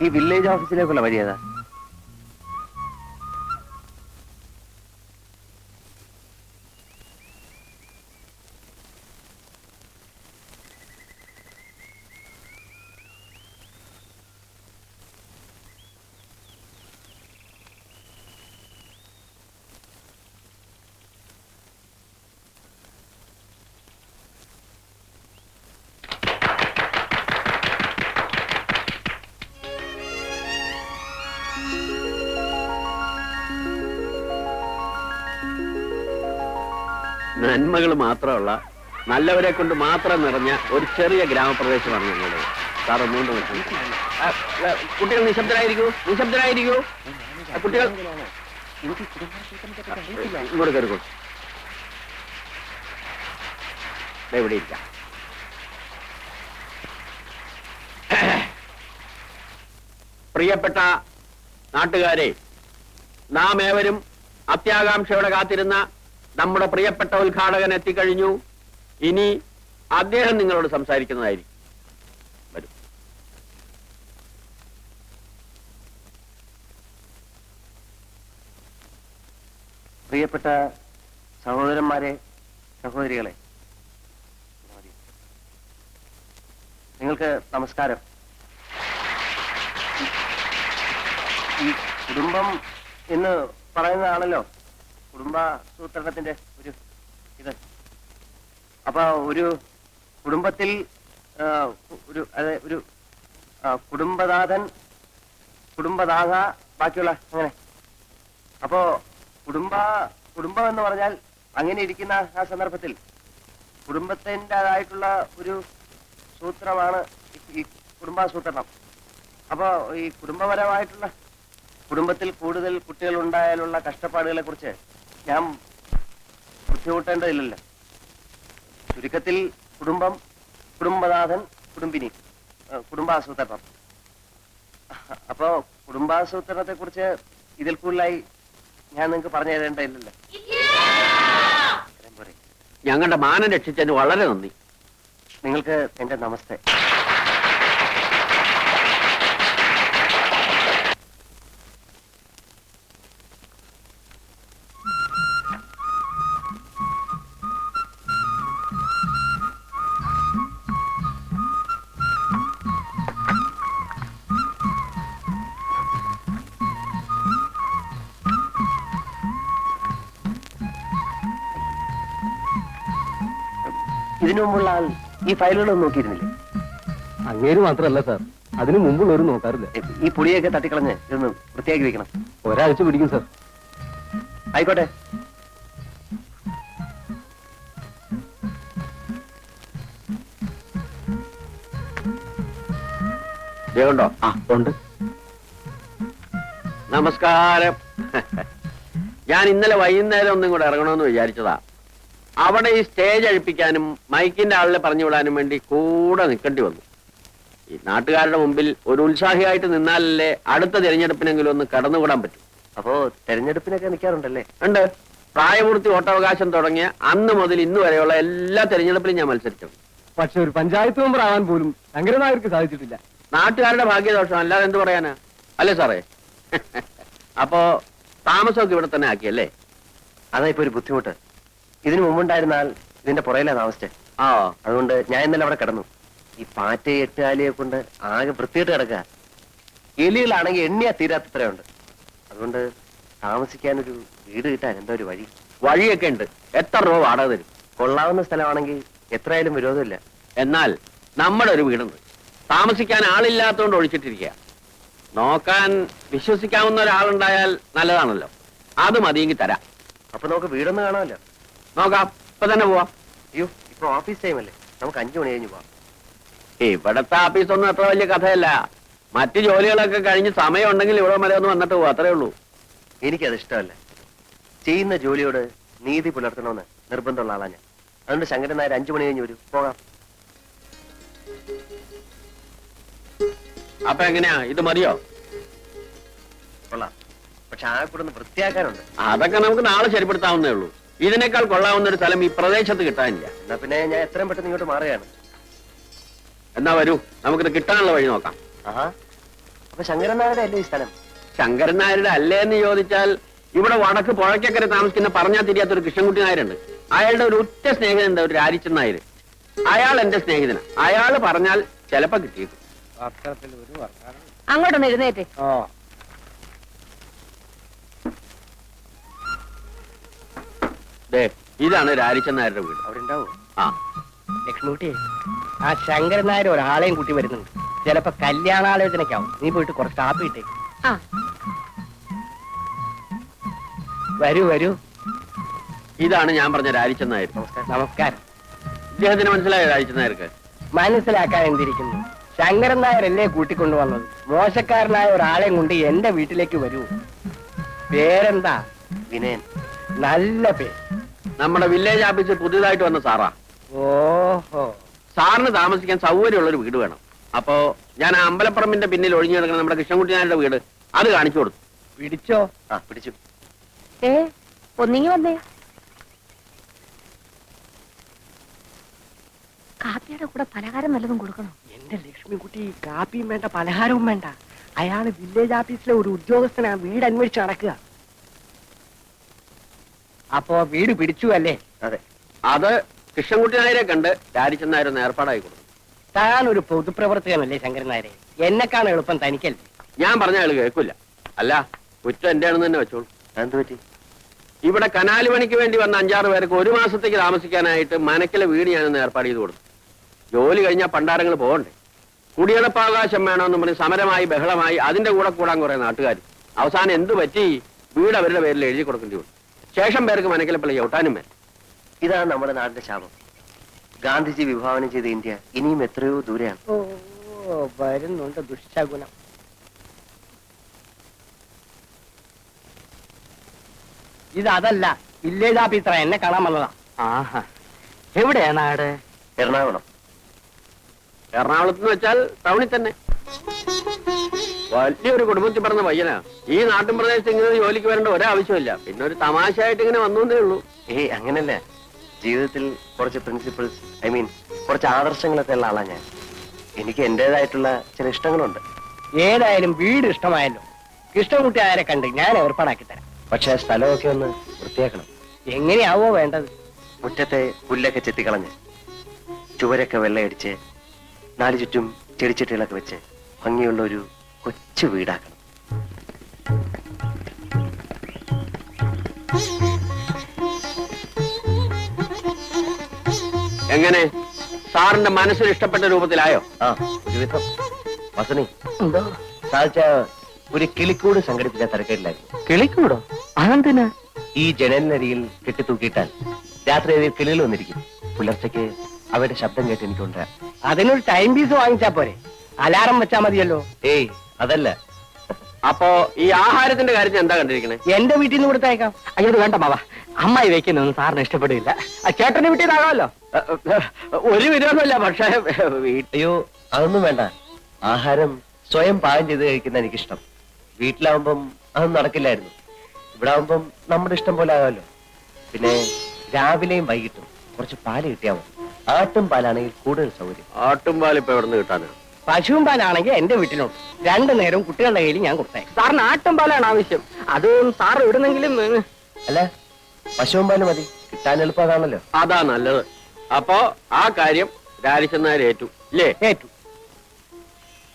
ഈ വില്ലേജ് ഓഫീസിലേക്കുള്ള വഴി നന്മകൾ മാത്രമുള്ള നല്ലവരെ കൊണ്ട് മാത്രം നിറഞ്ഞ ഒരു ചെറിയ ഗ്രാമപ്രദേശമാണ് ഞങ്ങളുടെ സാർ ഒന്നുകൊണ്ട് കുട്ടികൾ നിശബ്ദരായിരിക്കൂ നിശബ്ദരായിരിക്കൂ. കുട്ടികൾ. ഇങ്ങോട്ട് കയറിക്കോളൂ ഇവിടെ പ്രിയപ്പെട്ട നാട്ടുകാരെ നാം ഏവരും അത്യാകാംക്ഷയോടെ കാത്തിരുന്ന നമ്മുടെ പ്രിയപ്പെട്ട ഉദ്ഘാടകൻ എത്തിക്കഴിഞ്ഞു. ഇനി അദ്ദേഹം നിങ്ങളോട് സംസാരിക്കുന്നതായിരിക്കും. വരും. പ്രിയപ്പെട്ട സഹോദരന്മാരെ സഹോദരികളെ നിങ്ങൾക്ക് നമസ്കാരം. ഈ കുടുംബം എന്ന് പറയുന്നതാണല്ലോ കുടുംബാസൂത്രണത്തിന്റെ ഒരു ഇത്. അപ്പൊ ഒരു കുടുംബത്തിൽ ഒരു ഒരു കുടുംബനാഥൻ കുടുംബനാഥ ബാക്കിയുള്ള അങ്ങനെ. അപ്പോ കുടുംബ കുടുംബം എന്ന് പറഞ്ഞാൽ അങ്ങനെ ഇരിക്കുന്ന ആ സന്ദർഭത്തിൽ കുടുംബത്തിന്റെതായിട്ടുള്ള ഒരു സൂത്രമാണ് ഈ- കുടുംബ കുടുംബാസൂത്രണം. അപ്പോൾ ഈ കുടുംബപരമായിട്ടുള്ള കുടുംബത്തിൽ കൂടുതൽ കുട്ടികൾ ഉണ്ടായാലുള്ള കഷ്ടപ്പാടുകളെ കുറിച്ച് ഞാൻ ബുദ്ധിമുട്ടേണ്ടതില്ലല്ലോ. ചുരുക്കത്തിൽ കുടുംബം കുടുംബനാഥൻ കുടുംബിനി കുടുംബാസൂത്രണം. അപ്പോ കുടുംബാസൂത്രണത്തെ കുറിച്ച് ഇതിൽ കൂടുതലായി ഞാൻ നിങ്ങൾക്ക് പറഞ്ഞു തരേണ്ടതില്ലല്ലോ. ഞങ്ങളുടെ മാനം രക്ഷിച്ചതിന് വളരെ നന്ദി. നിങ്ങൾക്ക് എന്റെ നമസ്തേ. ഇതിനു മുമ്പുള്ള ആൾ ഈ ഫയലുകളൊന്നും നോക്കിയിരുന്നില്ലേ. അങ്ങേര് മാത്രമല്ല സാർ. അതിനു മുമ്പുള്ളവരും നോക്കാറില്ല. ഈ പുളിയൊക്കെ തട്ടിക്കളഞ്ഞ് ഇതൊന്ന് വൃത്തിയാക്കി വെക്കണം. ഒരാഴ്ച പിടിക്കും സാർ. ആയിക്കോട്ടെ. ദേവുണ്ടോ ആ ഉണ്ട്. നമസ്കാരം. ഞാൻ ഇന്നലെ വൈകുന്നേരം ഒന്നും കൂടെ ഇറങ്ങണമെന്ന് വിചാരിച്ചതാ. അവിടെ ഈ സ്റ്റേജ് അഴിപ്പിക്കാനും മൈക്കിന്റെ ആളിനെ പറഞ്ഞു വിടാനും വേണ്ടി കൂടെ നിൽക്കേണ്ടി വന്നു. ഈ നാട്ടുകാരുടെ മുമ്പിൽ ഒരു ഉത്സാഹിയായിട്ട് നിന്നാലല്ലേ അടുത്ത തിരഞ്ഞെടുപ്പിനെങ്കിലും ഒന്ന് കടന്നുകൂടാൻ പറ്റും. അപ്പോ തെരഞ്ഞെടുപ്പിനൊക്കെ നിൽക്കാറുണ്ടല്ലേ ഉണ്ട്. പ്രായപൂർത്തി വോട്ടവകാശം തുടങ്ങിയ അന്ന് മുതൽ ഇന്ന് വരെയുള്ള എല്ലാ തെരഞ്ഞെടുപ്പിലും ഞാൻ മത്സരിച്ചു പക്ഷെ ഒരു പഞ്ചായത്ത് മെമ്പർ ആവാൻ പോലും ശങ്കരനായർക്ക് സാധിച്ചിട്ടില്ല. നാട്ടുകാരുടെ ഭാഗ്യദോഷം അല്ലാതെ എന്ത് പറയാനാ? അല്ലേ സാറേ? അപ്പോ താമസമൊക്കെ ഇവിടെ തന്നെ ആക്കിയല്ലേ? അതാ ഇപ്പൊ ഒരു ബുദ്ധിമുട്ട്. ഇതിനു മുമ്പുണ്ടായിരുന്നാൽ ഇതിന്റെ പുറയിലാ താമസിച്ചേ. ആ. അതുകൊണ്ട് ഞാൻ ഇന്നലെ അവിടെ കിടന്നു. ഈ പാറ്റ എട്ടുകാലിയെ കൊണ്ട് ആകെ വൃത്തിയായിട്ട് കിടക്കുക എലികളാണെങ്കിൽ എണ്ണിയാ തീരാത്തത്രയുണ്ട്. അതുകൊണ്ട് താമസിക്കാനൊരു വീട് കിട്ടാൻ എന്താ ഒരു വഴി. വഴിയൊക്കെ ഉണ്ട്. എത്ര രൂപ വാടക തരും? കൊള്ളാവുന്ന സ്ഥലമാണെങ്കിൽ എത്രയായാലും വിരോധമില്ല. എന്നാൽ നമ്മുടെ ഒരു വീടുണ്ട്. താമസിക്കാൻ ആളില്ലാത്തതുകൊണ്ട് ഒഴിച്ചിട്ടിരിക്കുക. നോക്കാൻ വിശ്വസിക്കാവുന്ന ഒരാളുണ്ടായാൽ നല്ലതാണല്ലോ. അത് മതിയെങ്കിൽ തരാം. അപ്പൊ നമുക്ക് വീടൊന്ന് കാണാമല്ലോ. നോക്കാം. ഇപ്പൊ തന്നെ പോവാം. അയ്യോ ഇപ്പൊ ഓഫീസ് ടൈം അല്ലേ? നമുക്ക് അഞ്ചു മണി കഴിഞ്ഞ് പോവാം. ഇവിടത്തെ ആഫീസൊന്നും അത്ര വലിയ കഥയല്ല. മറ്റു ജോലികളൊക്കെ കഴിഞ്ഞ് സമയം ഉണ്ടെങ്കിൽ ഇവിടെ വരെ ഒന്ന് വന്നിട്ട് പോവാ അത്രേ ഉള്ളൂ. എനിക്കത് ഇഷ്ടമല്ല. ചെയ്യുന്ന ജോലിയോട് നീതി പുലർത്തണമെന്ന് നിർബന്ധമുള്ള ആളാ ഞാൻ. അതുകൊണ്ട് ശങ്കരൻ നായർ അഞ്ചു മണി കഴിഞ്ഞ് വരും. പോകാം. അപ്പൊ എങ്ങനെയാ? ഇത് മതിയോ? കൊള്ളാം. പക്ഷെ ആ കൂടെ ഒന്ന് വൃത്തിയാക്കാനുണ്ട്. അതൊക്കെ നമുക്ക് നാളെ ശരിപ്പെടുത്താവുന്നേ ഉള്ളൂ. ഇതിനേക്കാൾ കൊള്ളാവുന്ന ഒരു സ്ഥലം ഈ പ്രദേശത്ത് കിട്ടാനില്ല. എന്നാ പിന്നെ ഞാൻ എത്രയും പെട്ടെന്ന് ഇങ്ങോട്ട് മാറുകയാണ്. എന്നാ വരൂ നമുക്കിത് കിട്ടാനുള്ള വഴി നോക്കാം. ആഹാ. അപ്പൊ ശങ്കരൻ നായരുടെ അല്ലേ ഈ സ്ഥലം? ശങ്കരൻ നായരുടെ അല്ലേ എന്ന് ചോദിച്ചാൽ ഇവിടെ വടക്ക് പുഴയ്ക്കക്കരെ താമസിക്കുന്ന പറഞ്ഞാൽ തിരിയാത്ത ഒരു കൃഷ്ണൻകുട്ടി നായരുണ്ട്. അയാളുടെ ഒരു ഉറ്റ സ്നേഹിതനുണ്ട് ഒരു രാജിച്ചൻ നായർ? അയാൾ എന്റെ സ്നേഹിതന. അയാൾ പറഞ്ഞാൽ ചിലപ്പോ കിട്ടിയേക്കും. അങ്ങോട്ടൊന്ന് എഴുന്നേറ്റ്. ഇതാണ് രാരിച്ചൻ നായരുടെ വീട്. അവിടെ ഉണ്ടാവും ആ. ലക്ഷ്മിക്കുട്ടി ആ ശങ്കരൻ നായർ ഒരാളെയും കൂട്ടി വരുന്നുണ്ട്. ചിലപ്പോ കല്യാണാലോചനയ്ക്കാവും. നീ പോയിട്ട് കുറച്ച് കാപ്പി ഇട്ടേ. ആ. വരൂ വരൂ. ഇതാണ് ഞാൻ പറഞ്ഞ രാരിച്ചൻ നായർ. നമസ്കാരം. ഇദ്ദേഹത്തിന് മനസ്സിലായോ രാരിച്ചൻ നായർക്ക്? മനസ്സിലാക്കാൻ എന്തിരിക്കുന്നു? ശങ്കരൻ നായരല്ലേ കൂട്ടിക്കൊണ്ടുവന്നത്? മോശക്കാരനായ ഒരാളെയും കൊണ്ട് എന്റെ വീട്ടിലേക്ക് വരൂ. പേരെന്താ? വിനയൻ. നല്ല പേര്. നമ്മുടെ വില്ലേജ് ഓഫീസിൽ പുതിയതായിട്ട് വന്ന സാറാ. ഓഹോ. സാറിന് താമസിക്കാൻ സൗകര്യമുള്ള ഒരു വീട് വേണം. അപ്പോ ഞാൻ ആ അമ്പലപ്പറമ്പിന്റെ പിന്നിൽ ഒഴിഞ്ഞു കിടക്കുന്ന നമ്മുടെ കൃഷ്ണൻകുട്ടിനാരുടെ വീട് അത് കാണിച്ചു കൊടുത്തു. പിടിച്ചോ? ആ പിടിച്ചു. ഏ ഒന്നിങ്ങി വന്നേ. കാപ്പിയുടെ കൂടെ പലഹാരം നല്ലതും കൊടുക്കണം? എന്റെ ലക്ഷ്മിക്കുട്ടി കാപ്പിയും വേണ്ട പലഹാരവും വേണ്ട. അയാൾ വില്ലേജ് ഓഫീസിലെ ഒരു ഉദ്യോഗസ്ഥനാ വീട് അന്വേഷിച്ച് നടക്കുക. അപ്പോ വീട് പിടിച്ചു അല്ലേ? അതെ. അത് കൃഷ്ണൻകുട്ടി നായരെ കണ്ട് രാരിച്ചൻ നായർ ഒന്ന് ഏർപ്പാടായി കൊടുത്തു. താൻ ഒരു പൊതുപ്രവർത്തകനല്ലേ ശങ്കരൻ നായരെ എന്നെക്കാണ് എളുപ്പം തനിക്കല്ലേ? ഞാൻ പറഞ്ഞ ആൾ കേൾക്കില്ല അല്ല കുറ്റം എന്റെ ആണെന്ന് തന്നെ വെച്ചോളൂ. എന്ത് പറ്റി? ഇവിടെ കനാല് പണിക്ക് വേണ്ടി വന്ന അഞ്ചാറ് പേർക്ക് ഒരു മാസത്തേക്ക് താമസിക്കാനായിട്ട് മനക്കിലെ വീട് ഞാനൊന്ന് ഏർപ്പാട് ചെയ്ത് കൊടുത്തു. ജോലി കഴിഞ്ഞാൽ പണ്ടാരങ്ങൾ പോകണ്ടേ? കുടിയടപ്പാവകാശം വേണമെന്ന് പറഞ്ഞ് സമരമായി ബഹളമായി അതിന്റെ കൂടെ കൂടാൻ കുറെ നാട്ടുകാർ അവസാനം എന്ത് പറ്റി? വീട് അവരുടെ പേരിൽ എഴുതി കൊടുക്കേണ്ടി വന്നു. ശേഷം പേർക്ക് മനക്കിലപ്പള്ളി ഒട്ടാനും ചവിട്ടാനും വേണം ഇതാണ് നമ്മുടെ നാടിന്റെ ശാപം. ഗാന്ധിജി വിഭാവനം ചെയ്ത ഇന്ത്യ ഇനിയും എത്രയോ ദൂരെയാണ്. ഓ വരുന്നുണ്ട് ദുഷ്ടഗുണം ഇത് അതല്ല വില്ലേജ് ഓഫീസറ എന്നെ കാണാൻ വന്നതാ. ആഹാ. എവിടെയാ നാട്? എറണാകുളം. എറണാകുളത്ത് വെച്ചാൽ ടൗണിൽ തന്നെ. വലിയൊരു കുടുംബത്തിൽ പറഞ്ഞ പയ്യനാ. ഈ നാട്ടിൻ പ്രദേശത്ത് ഇങ്ങനെ ജോലിക്ക് വരേണ്ട ഒരാവശ്യമില്ല പിന്നെ ഒരു തമാശയായിട്ട് ഇങ്ങനെ വന്നു എന്നേ ഉള്ളൂ. ഏയ് അങ്ങനല്ല. ജീവിതത്തിൽ കുറച്ച് പ്രിൻസിപ്പിൾസ് ഐ മീൻ കുറച്ച് ആദർശങ്ങളൊക്കെ ഉള്ള ആളാ ഞാൻ. എനിക്ക് എന്റേതായിട്ടുള്ള ചില ഇഷ്ടങ്ങളുണ്ട്. ഏതായാലും വീട് ഇഷ്ടമായല്ലോ. കൃഷ്ണൻകുട്ടി ആരെ കണ്ട് ഞാൻ ഏർപ്പാടാക്കി തരാം. പക്ഷെ സ്ഥലമൊക്കെ ഒന്ന് വൃത്തിയാക്കണം. എങ്ങനെയാവോ വേണ്ടത്. മുറ്റത്തെ പുല്ലൊക്കെ ചെത്തിക്കളഞ്ഞ് ചുവരൊക്കെ വെള്ളയടിച്ച് നാല് ചുറ്റും ചെടിച്ചട്ടികളൊക്കെ വെച്ച് ഭംഗിയുള്ള ഒരു കൊച്ചു വീടാക്കണം എങ്ങനെ? സാറിന്റെ മനസ്സിൽ ഇഷ്ടപ്പെട്ട രൂപത്തിലായോ? ആ ഒരുവിധം വസണി എന്തോ? സാധിച്ച ഒരു കിളിക്കൂട് സംഘടിപ്പിക്കാൻ തിരക്കേടില്ലായിരുന്നു. കിളിക്കൂടോ? അതെന്തിനാ? ഈ ജനലിനരിയിൽ കെട്ടിത്തൂക്കിയിട്ടാൽ രാത്രി അതിൽ കിളികൾ വന്നിരിക്കും. പുലർച്ചയ്ക്ക് അവരുടെ ശബ്ദം കേട്ട് എനിക്കുണ്ട്. അതിനൊരു ടൈം പീസ് വാങ്ങിച്ചാ പോരെ. അലാറം വെച്ചാ മതിയല്ലോ. ഏയ് അതല്ല. അപ്പോ ഈ ആഹാരത്തിന്റെ കാര്യത്തിൽ എന്താ കണ്ടിരിക്കണേ? എന്റെ വീട്ടിൽ നിന്ന് കൊടുത്തയക്കാം. അയ്യോ ഇത് വേണ്ട മാവ. അമ്മായി വെക്കുന്നൊന്നും സാറിന് ഇഷ്ടപ്പെടില്ല. ആ ചേട്ടന്റെ വീട്ടിൽ നിന്നാകാമല്ലോ? ഒരു വിരോധമല്ല പക്ഷേ വീട്ടിൽ അയ്യോ അതൊന്നും വേണ്ട. ആഹാരം സ്വയം പാകം ചെയ്ത് കഴിക്കുന്ന എനിക്കിഷ്ടം. വീട്ടിലാവുമ്പം അതൊന്നും നടക്കില്ലായിരുന്നു. ഇവിടെ ആവുമ്പം നമ്മുടെ ഇഷ്ടം പോലെ ആകാമല്ലോ. പിന്നെ രാവിലെയും വൈകിട്ടും കുറച്ച് പാൽ കിട്ടിയാൽ മതി. ആട്ടും പാലാണെങ്കിൽ കൂടുതൽ സൗകര്യം. ആട്ടുംപാൽ ഇപ്പൊ എവിടെ നിന്ന് കിട്ടാനാ? പശുവും പാലാണെങ്കിൽ എന്റെ വീട്ടിലുണ്ട് രണ്ടു നേരവും കുട്ടികളുടെ കയ്യിൽ ഞാൻ കൊടുത്തേ. സാറിന് ആട്ടും പാലാണ് ആവശ്യം. അത് സാർ ഇടുന്നെങ്കിലും അല്ല പശുവും പാൽ മതി. കിട്ടാൻ എളുപ്പമാണല്ലോ അതാ നല്ലത്. അപ്പോ ആ കാര്യം രാരിച്ചെന്നാർ ഏറ്റു. ഇല്ലേ? ഏറ്റു.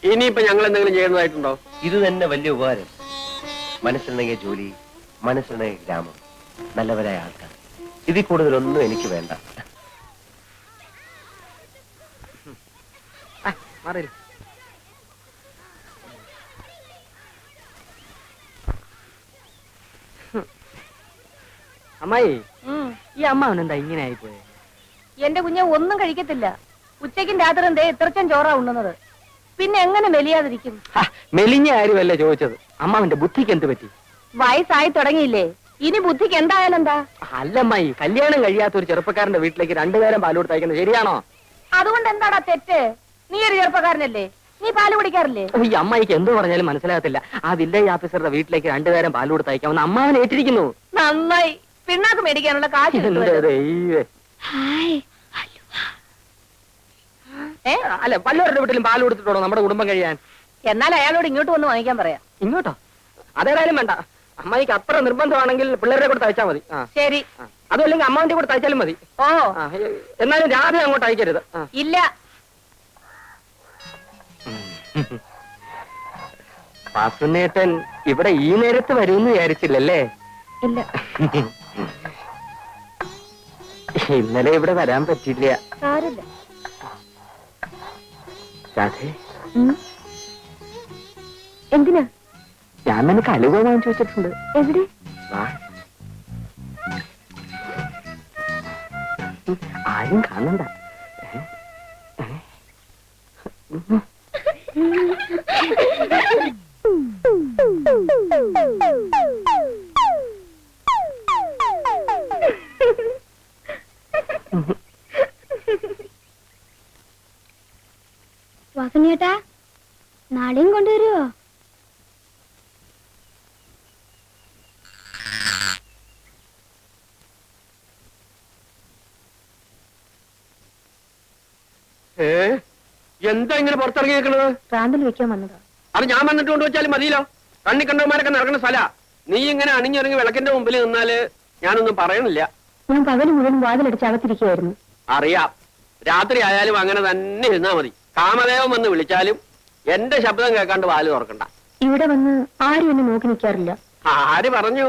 ഇനിയിപ്പോ ഞങ്ങൾ എന്തെങ്കിലും ചെയ്യുന്നതായിട്ടുണ്ടോ ഇത് തന്നെ വലിയ ഉപകാരം. മനസ്സിലുണ്ടെങ്കിൽ ജോലി മനസ്സിലുണ്ടെങ്കിൽ ഗ്രാമം. നല്ലവരായ ആൾക്കാർ. ഇതിൽ കൂടുതലൊന്നും എനിക്ക് വേണ്ട. മാറിയില്ല അമ്മായി. ഈ അമ്മാവൻ എന്താ ഇങ്ങനെ ആയിപ്പോയെ? എന്റെ കുഞ്ഞെ ഒന്നും കഴിക്കത്തില്ല. ഉച്ചക്കും രാത്രി എന്തേ ഇത്രച്ചും ചോറാ ഉണ്ണുന്നത്. പിന്നെ എങ്ങനെ മെലിയാതിരിക്കും? മെലിഞ്ഞ ആരുമല്ല ചോദിച്ചത്. അമ്മാവന്റെ ബുദ്ധിക്ക് എന്ത് പറ്റി? വയസ്സായി തുടങ്ങിയില്ലേ. ഇനി ബുദ്ധിക്ക് എന്തായാലും എന്താ? അല്ലമ്മായി കല്യാണം കഴിയാത്ത ഒരു ചെറുപ്പക്കാരന്റെ വീട്ടിലേക്ക് രണ്ടുപേരും പാൽ കൊടുത്തയക്കുന്നത് ശരിയാണോ? അതുകൊണ്ട് എന്താടാ തെറ്റ്? നീ ഒരു ചെറുപ്പക്കാരനല്ലേ. നീ പാൽ കുടിക്കാറില്ലേ? ഈ അമ്മായിക്ക് എന്ത് പറഞ്ഞാലും മനസ്സിലാകത്തില്ല. ആ വില്ലേജ് ഓഫീസറുടെ വീട്ടിലേക്ക് രണ്ടുപേരും പാൽ കൊടുത്തയക്കാമെന്ന് അമ്മാവൻ ഏറ്റിരിക്കുന്നു. നന്നായി. പിണ്ണാക്ക് മേടിക്കാനുള്ള കാശ് കിട്ടുമല്ലോ. ദൈവേ. ഏ? അല്ല വല്ലവരുടെ വീട്ടിലും പാൽ കൊടുത്തിട്ടുണ്ടോ നമ്മുടെ കുടുംബം കഴിയാൻ എന്നാൽ അയാളോട് ഇങ്ങോട്ട് വന്ന് വാങ്ങിക്കാൻ പറയാം ഇങ്ങോട്ടോ അതേതായാലും വേണ്ട അമ്മായിക്ക് അത്ര നിർബന്ധമാണെങ്കിൽ പിള്ളേരെ കൂടെ തയ്ച്ചാൽ മതി ആ ശരി ആ. അതുമല്ലെങ്കിൽ അമ്മാവിന്റെ കൂടെ തയ്ച്ചാലും മതി ഓ ആ എ- എന്നാലും രാവിലെ അങ്ങോട്ട് അയക്കരുത് ആ ഇല്ല വാസുനേട്ടൻ ഇവിടെ ഈ നേരത്ത് വരുമെന്ന് വിചാരിച്ചില്ലല്ലേ ഇല്ല ഇന്നലെ ഇവിടെ വരാൻ പറ്റില്ല സാരില്ല രാധേ. എന്തിനാ? ഞാൻ നിനക്ക് അലുവ വാങ്ങിച്ചു വെച്ചിട്ടുണ്ട്. എവിടെ? ആരും കാണണ്ട. ഏ? ഏ? എന്താ ഇങ്ങനെ പുറത്തിറങ്ങി നിൽക്കണത് പ്രാന്തൽ വെക്കാൻ വന്നതാ. അത് ഞാൻ വന്നിട്ട് കൊണ്ടുവച്ചാലും മതിയല്ലോ. കണ്ണി കണ്ടവന്മാരൊക്കെ നടക്കുന്ന സ്ഥല. നീ ഇങ്ങനെ അണിഞ്ഞിറങ്ങി വിളക്കിന്റെ മുമ്പിൽ നിന്നാൽ ഞാനൊന്നും പറയണില്ല. ഞാൻ പകൽ മുഴുവൻ വാതിലടിച്ച് അകത്തിരിക്കുകയായിരുന്നു അറിയാം. രാത്രി ആയാലും അങ്ങനെ തന്നെ ഇരുന്നാ മതി. കാമദേവൻ വന്ന് വിളിച്ചാലും എന്റെ ശബ്ദം കേൾക്കാണ്ട് വാൽ തുറക്കണ്ട. ഇവിടെ വന്ന് ആരും എന്നെ നോക്കി നിൽക്കാറില്ല. ആര് പറഞ്ഞു?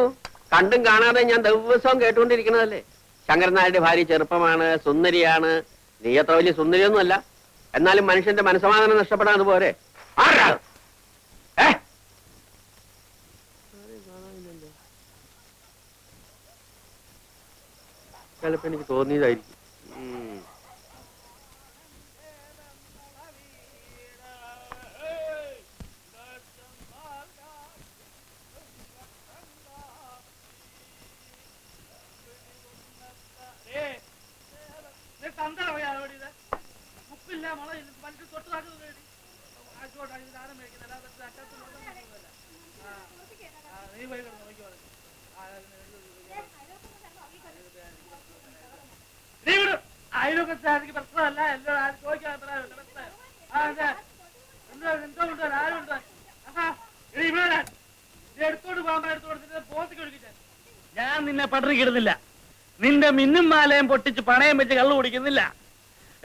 കണ്ടും കാണാതെ ഞാൻ ദിവസവും കേട്ടുകൊണ്ടിരിക്കണതല്ലേ ശങ്കരനായുടെ ഭാര്യ ചെറുപ്പമാണ് സുന്ദരിയാണ് നീ അത്ര വലിയ സുന്ദരിയൊന്നുമല്ല എന്നാലും മനുഷ്യന്റെ മനസ്സമാധാനം നഷ്ടപ്പെടാൻ? ഏ? ചിലപ്പോ എനിക്ക് തോന്നിയതായിരിക്കും അയൽവക്കത്തെ പ്രശ്നമല്ല. എല്ലാം ആരും ചോദിക്കാൻ മനസ്സിലായോ? ആ, അതെ. എന്തോ എന്തോ ഉണ്ട് ആരും ഉണ്ടോ എടീ ഇവിടെ. നീ എടുത്തോണ്ട് പോകാൻ എടുത്തോണ്ട് പോത്തിക്ക് ഒഴുകിച്ചാൽ ഞാൻ നിന്നെ പട്ടിണിക്കിടുന്നില്ല നിന്റെ മിന്നും മാലയും പൊട്ടിച്ച് പണയം വെച്ച് കള്ളു കുടിക്കുന്നില്ല.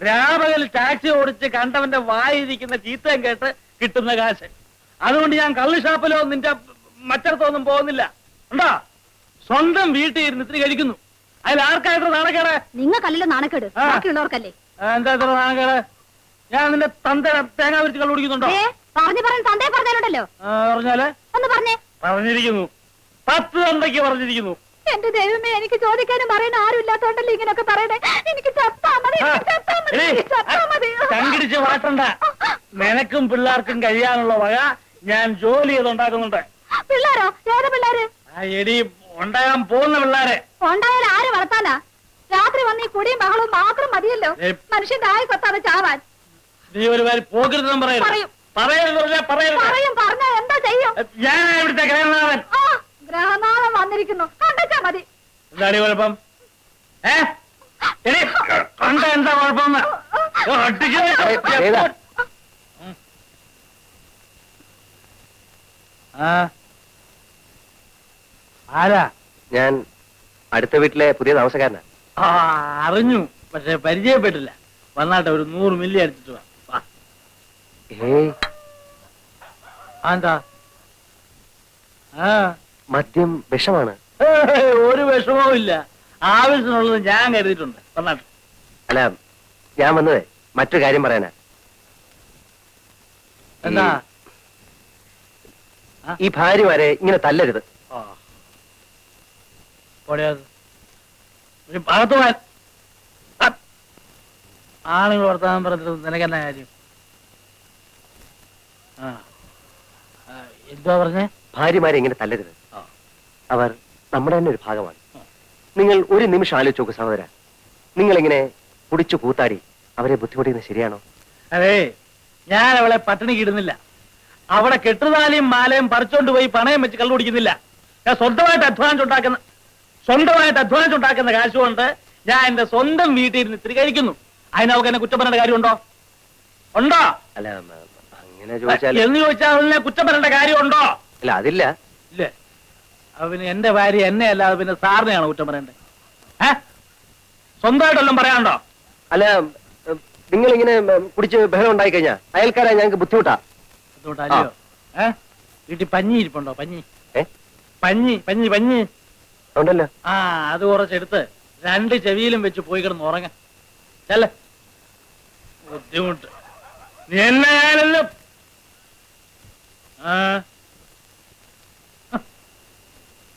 രാപകൽ ടാക്സി ഓടിച്ച് കണ്ടവന്റെ വായിരിക്കുന്ന ചീത്തയും കേട്ട് കിട്ടുന്ന കാശ്. അതുകൊണ്ട് ഞാൻ കള്ളു ഷാപ്പിലോ നിന്റെ മറ്റടത്തൊന്നും പോകുന്നില്ല. ഉണ്ടോ? സ്വന്തം വീട്ടിൽ ഇരുന്ന് ഇത്തിരി കഴിക്കുന്നു. അതിൽ ആർക്കായിട്ട് നാണക്കേട്? നിങ്ങൾക്കല്ലല്ലോ നാണക്കേട്. ആ. ബാക്കിയുള്ളവർക്കല്ലേ? എന്താ ഇത്ര നാണക്കേട്? ഞാൻ നിന്റെ തന്ത തേങ്ങ വിരിച്ച് കള്ളു കുടിക്കുന്നുണ്ടോ? ഏ പറഞ്ഞു പറഞ്ഞ് തന്തേ പറഞ്ഞാലുണ്ടല്ലോ. ആ, പറഞ്ഞാൽ? ഒന്ന് പറഞ്ഞേ. പറഞ്ഞിരിക്കുന്നു. പത്ത് തന്തയ്ക്ക് പറഞ്ഞിരിക്കുന്നു. എന്റെ ദൈവമേ എനിക്ക് ചോദിക്കാനും പറയാൻ ആരും ഇല്ലാത്തോണ്ടല്ലേ ഇങ്ങനൊക്കെ പറയണേ? എനിക്ക് ചത്താ മതി എനിക്ക് ചത്താ മതി എനിക്ക് ചത്താ മതി. തങ്കിടിച്ച് വാട്ടണ്ട നിനക്കും പിള്ളേർക്കും കഴിയാനുള്ള വക ഞാൻ ജോലി ചെയ്തുണ്ടാക്കുന്നുണ്ട്. പിള്ളേരോ? ഏത് പിള്ളേര്? ആ എടി ഉണ്ടാകാൻ പോകുന്ന പിള്ളേരെ. ഉണ്ടായാൽ ആര് വളർത്താനാ? രാത്രി വന്ന് ഈ കുടിയും ബഹളവും മാത്രം മതിയല്ലോ. മനുഷ്യൻ മനുഷ്യന്റെ ആയി കൊത്താതെ ചാവാൻ. നീ ഒരു കാര്യം പോകരുതെന്നും പറയരുത്. പറയും. പറയരുത് പറഞ്ഞാ പറയരുത്. പറയും പറഞ്ഞ എന്താ ചെയ്യും? ഞാൻ ഇവിടുത്തെ ഗ്രഹനാഥൻ ആ ഗ്രഹനാഥം വന്നിരിക്കുന്നു. കണ്ടെച്ചാ മതി. എന്താണ് കുഴപ്പം? ഏ? എടി കണ്ട എന്താ കുഴപ്പം? ഏതാ? ആരാ? ഞാൻ അടുത്ത വീട്ടിലെ പുതിയ താമസക്കാരനാ. ആ അറിഞ്ഞു. പക്ഷെ പരിചയപ്പെട്ടില്ല. വന്നാട്ടെ ഒരു നൂറ് മില്ലി അടിച്ചിട്ട് വാ. വാ. ഏയ്. ആ, എന്താ? ആ. മദ്യം വിഷമാണ്. ഒരു വിഷമവും ഇല്ല. ആവശ്യത്തിനുള്ളത് ഞാൻ കരുതിയിട്ടുണ്ട്. വന്നാട്ടെ അല്ല ഞാൻ വന്നതേ മറ്റൊരു കാര്യം പറയാനാ. എന്താ? ഈ ഭാര്യമാരെ ഇങ്ങനെ തല്ലരുത്. ആ. പോടെയത് ഒരു ഭാഗത്ത് പോവാൻ ആ. ആളുകൾ വർത്താനം പറഞ്ഞിട്ട് നിനക്കെന്നാ കാര്യം? ആ എന്തുവാ പറഞ്ഞേ? ഭാര്യമാരെ ഇങ്ങനെ തല്ലരുത്. അവർ നമ്മുടെ തന്നെ ഒരു ഭാഗമാണ്. നിങ്ങൾ ഒരു നിമിഷം ആലോചിച്ച് നോക്കൂ സഹോദര. നിങ്ങൾ ഇങ്ങനെ കുടിച്ചു കൂത്താടി അവരെ ബുദ്ധിമുട്ടിക്കുന്നത് ശരിയാണോ? അതെ ഞാൻ അവളെ പട്ടിണി കിടുന്നില്ല അവിടെ കെട്ടുതാലിയും മാലയും പറിച്ചോണ്ട് പോയി പണയം വെച്ച് കള്ളു കുടിക്കുന്നില്ല. ഞാൻ സ്വന്തമായിട്ട് അധ്വാനിച്ചുണ്ടാക്കുന്ന സ്വന്തമായിട്ട് അധ്വാനിച്ചുണ്ടാക്കുന്ന കാശ് കൊണ്ട് ഞാൻ എന്റെ സ്വന്തം വീട്ടിൽ ഇരുന്ന് ഇത്തിരി കഴിക്കുന്നു. അതിന് അവൾക്ക് എന്നെ കുറ്റം പറയേണ്ട കാര്യമുണ്ടോ? ഉണ്ടോ? അല്ല അങ്ങനെ ചോദിച്ചാൽ എന്ന് ചോദിച്ചാൽ അതിനെ കുറ്റം പറയേണ്ട കാര്യമുണ്ടോ? അല്ല അതില്ല. ഇല്ലേ. അപ്പൊ പിന്നെ എന്റെ ഭാര്യ എന്നെ അല്ലാതെ പിന്നെ സാറിനെയാണ് കുറ്റം പറയണ്ടേ ഏ? സ്വന്തമായിട്ടെല്ലാം പറയാനുണ്ടോ? അല്ല നിങ്ങൾ ഇങ്ങനെ കുടിച്ച് ബഹളം ഉണ്ടായി കഴിഞ്ഞാ അയൽക്കാരാ ഞങ്ങൾക്ക് ബുദ്ധിമുട്ടാ. ഏ? വീട്ടിൽ പഞ്ഞി ഇരിപ്പുണ്ടോ? പഞ്ഞി? ഏ? പഞ്ഞി പഞ്ഞി പഞ്ഞി. ഉണ്ടല്ലോ. ആ അത് കുറച്ചെടുത്ത് രണ്ട് ചെവിയിലും വെച്ച് പോയി കിടന്ന് ഉറങ്ങ. ചെല്ല. ബുദ്ധിമുട്ട്. നീ എന്നെ ഞാനല്ലോ. ആ.